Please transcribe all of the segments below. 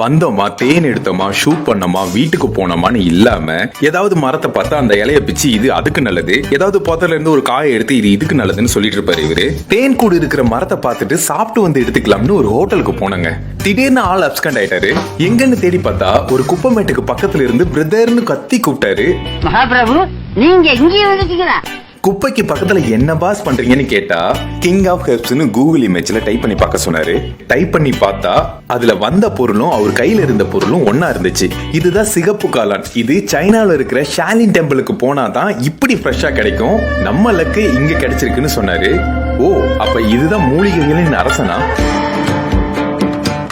வந்தோமா தேன் எடுத்தோமா ஷூட் பண்ணோமா வீட்டுக்கு போனோமான்னு இல்லாம ஏதாவது மரத்தை பார்த்தா அந்த இலைய பிச்சு இது அதுக்கு நல்லது. ஏதாவது பொத்தல இருந்து ஒரு காயை எடுத்து இது இதுக்கு நல்லதுன்னு சொல்லிட்டு இருப்பாரு இவரு. தேன் கூடு இருக்கிற மரத்தை பார்த்துட்டு சாப்பிட்டு வந்து எடுத்துக்கலாம்னு ஒரு ஹோட்டலுக்கு போனாங்க. திடீர்னு ஆள் அப்ஸ்கண்ட் ஆயிட்டாரு. எங்கன்னு தேடி பார்த்தா ஒரு குப்பமேட்டுக்கு பக்கத்துல இருந்து பிரதர்னு கத்தி கூப்பிட்டாரு. மகாபிரபு நீங்க இங்கேயும் குப்பைக்கு பக்கத்துல என்ன பாஸ் பண்றீங்கன்னு கேட்டா கிங் ஆஃப் ஹெர்ப்ஸ்னு கூகுள் இமேஜ்ல டைப் பண்ணி பார்க்க சொன்னாரு. டைப் பண்ணி பார்த்தா அதுல வந்த பொருளும் அவர் கையில இருந்த பொருளும் ஒன்னா இருந்துச்சு. இதுதான் சிகப்பு காளான். இது சைனால இருக்கிற ஷாலின் டெம்பிளுக்கு போனாதான் இப்படி ஃப்ரெஷ்ஷா கிடைக்கும். நம்ம லக்கு இங்க கிடைச்சிருக்குன்னு சொன்னாரு. ஓ அப்ப இதுதான் மூலிகைகளின் அரசனா?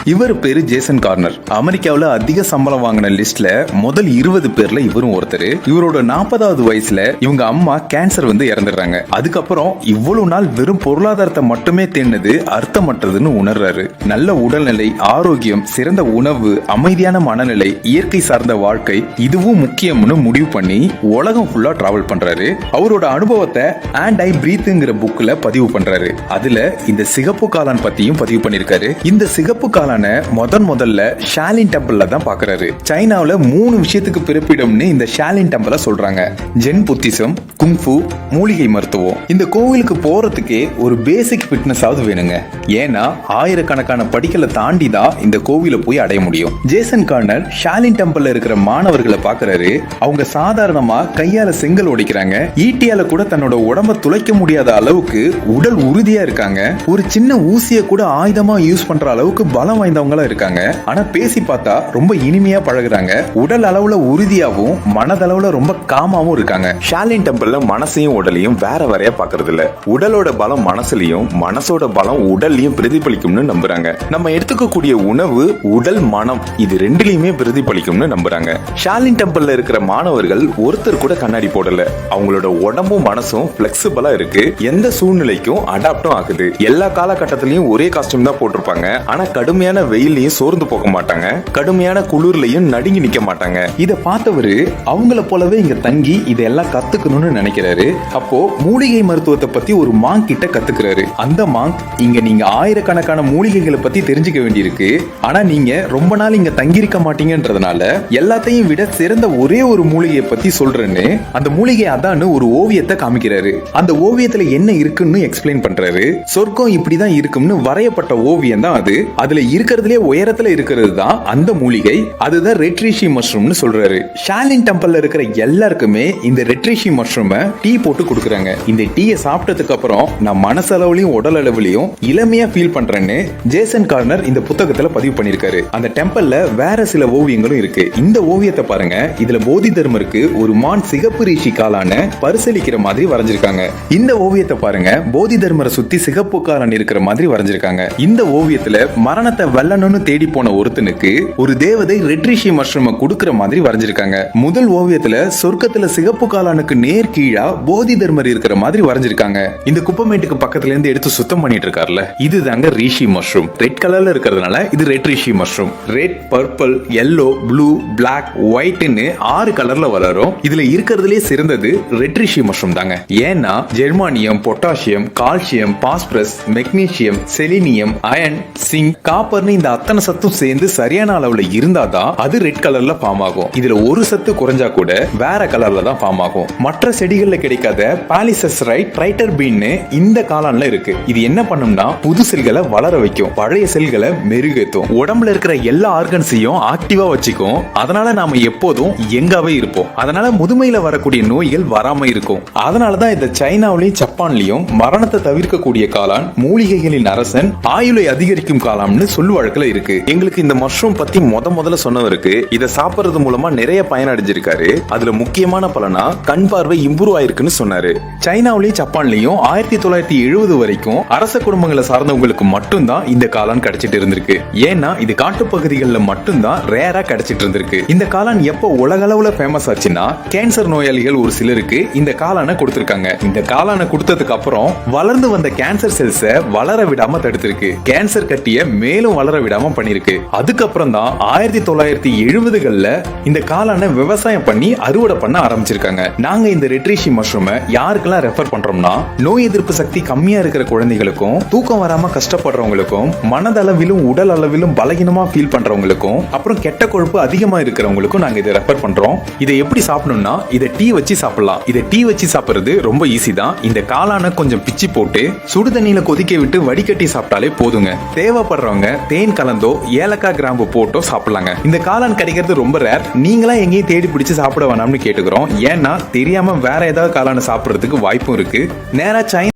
இவர் பேரு ஜேசன் கார்னர். அமெரிக்காவில் அதிக சம்பளம் வாங்கின லிஸ்ட்ல முதல் இருபது பேர்ல இவரும் ஒருத்தர். இவரோட நாற்பதாவது வயசுல இவங்க அம்மா கேன்சர் வந்து இறந்துடுறாங்க. அதுக்கப்புறம் இவ்வளவு நாள் வெறும் பொருளாதாரத்தை மட்டுமே தேடினது அர்த்தமற்றதுன்னு உணர்றாரு. நல்ல உடல்நிலை ஆரோக்கியம் சிறந்த உணவு அமைதியான மனநிலை இயற்கை சார்ந்த வாழ்க்கை இதுவும் முக்கியம்னு முடிவு பண்ணி உலகம் ஃபுல்லா டிராவல் பண்றாரு. அவரோட அனுபவத்தை அண்ட் ஐ பிரீத்துங்கிற புக்ல பதிவு பண்றாரு. அதுல இந்த சிகப்பு காளான் பத்தியும் பதிவு பண்ணிருக்காரு இந்த சிகப்பு காளான முதன் முதல்ல ஷாலின் டெம்பிள்ல தான் பாக்குறாரு. சைனாவுல மூணு விஷயத்துக்கு பிறப்பிடம்னு இந்த ஷாலின் டெம்பிள சொல்றாங்க. ஜென் புத்திசம் குங்ஃபு மூலிகை மருத்துவம். இந்த கோவிலுக்கு போறதுக்கே ஒரு பேசிக் ஃபிட்னஸ் ஆகுது வேணுங்க. ஏன்னா ஆயிரக்கணக்கான படிக்கலை தாண்டி தான் இந்த கோவிலை போய் அடைய முடியும். ஜேசன் கார்னர் ஷாலின் டெம்பிள்ல இருக்கிற மாணவர்களை பாக்குறாரு. அவங்க சாதாரணமா கையால செங்கல் உடைக்கிறாங்க. ஈட்டியால கூட தன்னோட உடம்ப துளைக்க முடியாத அளவுக்கு உடல் உறுதியா இருக்காங்க. ஒரு சின்ன ஊசியை கூட ஆயுதமா யூஸ் பண்ற அளவுக்கு பலம் வாய்ந்தவங்களா இருக்காங்க. ஆனா பேசி பார்த்தா ரொம்ப இனிமையா பழகுறாங்க. உடல் அளவுல உறுதியாவும் மனதளவுல ரொம்ப காமாவும் இருக்காங்க. ஷாலின் டெம்பிள்ல மனசையும் உடலையும் வேற வேறையா பாக்குறது இல்ல உடலோட பலம் மனசுலயும் மனசோட பலம் உடல்லையும் பிரதிபலிக்கும்னு நம்புறாங்க. நம்ம எடுத்துக்கக்கூடிய உணவு உடல் மனம் இது ரெண்டுலயுமே பிரதிபலிக்கும்னு நம்புறாங்க. ஷாலின் டெம்பிள்ல இருக்கிற மாணவர்கள் ஒருத்தர் கூட கண்ணாடி போடல. அவங்களோட உடம்பும் மனசும் பிளெக்சிபிளா இருக்கு. எந்த சூழ்நிலைக்கும் அடாப்டும் ஆகுது. எல்லா காலகட்டத்திலயும் ஒரே காஸ்டியூம் தான் போட்டிருப்பாங்க. ஆனா கடுமையான வெயிலையும் சோர்ந்து போக மாட்டாங்க. கடுமையான குளிர்லயும் நடுங்கி நிக்க மாட்டாங்க. இத பார்த்தவரு அவங்கள போலவே இங்க தங்கி இதெல்லாம் கத்துக்கணும்னு நினைக்கிறாரு. அப்போ மூலிகை மருத்துவத்தை பத்தி ஒரு மாங்க் கிட்ட கத்துக்கிறாரு. அந்த மாங்க் இங்க நீங்க ஆயிரக்கணக்கான மூலிகைகளை பத்தி தெரிஞ்சுக்க வேண்டியிருக்கு. ஆனா நீங்க ரொம்ப நாள் இங்க தங்கியிருக்க மாட்டீங்கன்றதுனால எல்லாத்தையும் விட சிறந்த ஒரே ஒரு மூலிகையை பத்தி சொல்றேன்னு அந்த மூலிகை அதான்னு ஒரு ஓவியத்தை காமிக்கிறாரு. அந்த ஓவியத்துல என்ன இருக்குன்னு எக்ஸ்பிளைன் பண்றாரு. சொர்க்கம் இப்படிதான் இருக்கும்னு வரையப்பட்ட ஓவியம் தான் அது. அதுல இரு இருக்கிறதுலே உயரத்துல இருக்கிறது தான் அந்த மூலிகை. அதுதான் ரெட்ரிஷி மஷ்ரூம்னு சொல்றாரு. ஷாலின் டெம்பிள்ல இருக்கிற எல்லாருக்குமே இந்த ரெட்ரிஷி மஷ்ரூமை டீ போட்டு கொடுக்குறாங்க. இந்த டீயை சாப்பிட்டதுக்கு அப்புறம் நான் மனசளவுலயும் உடல் அளவுலயும் இளமையா ஃபீல் பண்றேன்னு ஜேசன் கார்னர் இந்த புத்தகத்துல பதிவு பண்ணிருக்காரு அந்த டெம்பிள்ல வேற சில ஓவியங்களும் இருக்கு. இந்த ஓவியத்தை பாருங்க. இதுல போதி தர்மருக்கு ஒரு மான் சிகப்பு ரிஷி காலான பரிசளிக்கிற மாதிரி வரைஞ்சிருக்காங்க. இந்த ஓவியத்தை பாருங்க. போதி தர்மரை சுத்தி சிகப்பு காலன் இருக்கிற மாதிரி வரைஞ்சிருக்காங்க. இந்த ஓவியத்துல மரணத்தை வெல்லணும்னு தேடி போன ஒருத்தனுக்கு ஒரு தேவதை ரெட்ரிஷி மஷ்ரூமை கொடுக்கிற மாதிரி வரைஞ்சிருக்காங்க. முதல் ஓவியத்துல சொர்க்கத்துல சிகப்பு காலானுக்கு நேர் கீழா போதி தர்மர் இருக்கிற மாதிரி வரைஞ்சிருக்காங்க. இந்த குப்பமேட்டுக்கு பக்கத்துல இருந்து எடுத்து சுத்தம் பண்ணிட்டு இருக்காருல்ல இதுதாங்க ரிஷி மஷ்ரூம். ரெட் கலர்ல இருக்கிறதுனால இது red reishi mushroom red purple yellow blue black ஒயிட்னு ஆறு கலர்ல வளரும். இதுல இருக்கிறதுலே சிறந்தது ரெட் ரிஷி மஷ்ரூம் தாங்க. ஏன்னா germanium potassium calcium phosphorus magnesium selenium iron zinc காப்பர்னு இந்த அத்தனை சத்தும் சேர்ந்து சரியான அளவுல இருந்தா தான் அது ரெட் கலர்ல ஃபார்ம் ஆகும். இதுல ஒரு சத்து குறைஞ்சா கூட வேற கலர்ல தான் ஃபார்ம் ஆகும். மற்ற செடிகள்ல கிடைக்காத பாலிசஸ்ரைட் ட்ரைட்டர் பீன்னு இந்த காலான்ல இருக்கு. இது என்ன பண்ணும்னா புது செல்களை வளர வைக்கும். பழைய செல்களை மெருகேத்தும் உடம்புல இருக்கிற எல்லா ஆர்கன்ஸையும் ஆக்டிவா வச்சுக்கும். அதனால நாம எப்போதும் எங்காவே இருப்போம். அதனால முதுமையில வரக்கூடிய நோய்கள் வராம இருக்கும். அதனாலதான் இந்த சைனாவிலையும் ஜப்பான்லயும் மரணத்தை தவிர்க்கக்கூடிய காளான் மூலிகைகளின் அரசன் ஆயுளை அதிகரிக்கும் காளான்னு சொல்லி வழக்குல இருக்கு. எங்களுக்கு இந்த மஷ்ரூம் பத்தி முத முதல்ல சொன்னவருக்கு இதை சாப்பிடுறது மூலமா நிறைய பயன் அடைஞ்சிருக்காரு அதுல முக்கியமான பலனா கண் பார்வை இம்ப்ரூவ் ஆயிருக்குன்னு சொன்னாரு. சைனாவிலயும் ஜப்பான்லயும் ஆயிரத்தி தொள்ளாயிரத்தி எழுபது வரைக்கும் அரச குடும்பங்களை சார்ந்தவங்களுக்கு மட்டும்தான் இந்த காளான் கிடைச்சிட்டு இருந்திருக்கு. ஏன்னா இது காட்டுப்பகுதிகளில் மட்டும்தான் ரேரா கிடைச்சிட்டு இருந்திருக்கு. இந்த காளான் எப்போ உலக அளவுல ஃபேமஸ் ஆச்சுன்னா கேன்சர் நோயாளிகள் ஒரு சிலருக்கு இந்த காளானை கொடுத்திருக்காங்க. இந்த காளானை கொடுத்ததுக்கு அப்புறம் வளர்ந்து வந்த கேன்சர் செல்ஸை வளர விடாம தடுத்திருக்கு. கேன்சர் கட்டிய மேலும் மட்டும் வளர விடாம பண்ணிருக்கு அதுக்கப்புறம் தான் ஆயிரத்தி தொள்ளாயிரத்தி எழுபதுகள்ல இந்த காளான விவசாயம் பண்ணி அறுவடை பண்ண ஆரம்பிச்சிருக்காங்க. நாங்க இந்த ரெட்ரிஷி மஷ்ரூமை யாருக்கெல்லாம் ரெஃபர் பண்றோம்னா நோய் எதிர்ப்பு சக்தி கம்மியா இருக்கிற குழந்தைகளுக்கும் தூக்கம் வராம கஷ்டப்படுறவங்களுக்கும் மனதளவிலும் உடல் அளவிலும் பலகீனமா ஃபீல் பண்றவங்களுக்கும் அப்புறம் கெட்ட கொழுப்பு அதிகமா இருக்கிறவங்களுக்கும் நாங்க இதை ரெஃபர் பண்றோம். இதை எப்படி சாப்பிடணும்னா இதை டீ வச்சு சாப்பிடலாம். இதை டீ வச்சு சாப்பிடுறது ரொம்ப ஈஸி தான். இந்த காளானை கொஞ்சம் பிச்சி போட்டு சுடுதண்ணியில கொதிக்க விட்டு வடிகட்டி சாப்பிட்டாலே போதுங்க. தேவைப்படுறவங்க தேன் கலந்தோ ஏலக்காய் கிராம்பு போட்டோ சாப்பிடலாங்க. இந்த காளான் கிடைக்கிறது ரொம்ப ரேர் நீங்களா எங்கேயும் தேடி பிடிச்சு சாப்பிட வேணாம்னு கேட்டுக்கிறோம். ஏன்னா தெரியாம வேற ஏதாவது காளான் சாப்பிடுறதுக்கு வாய்ப்பும் இருக்கு. நேரா சைனா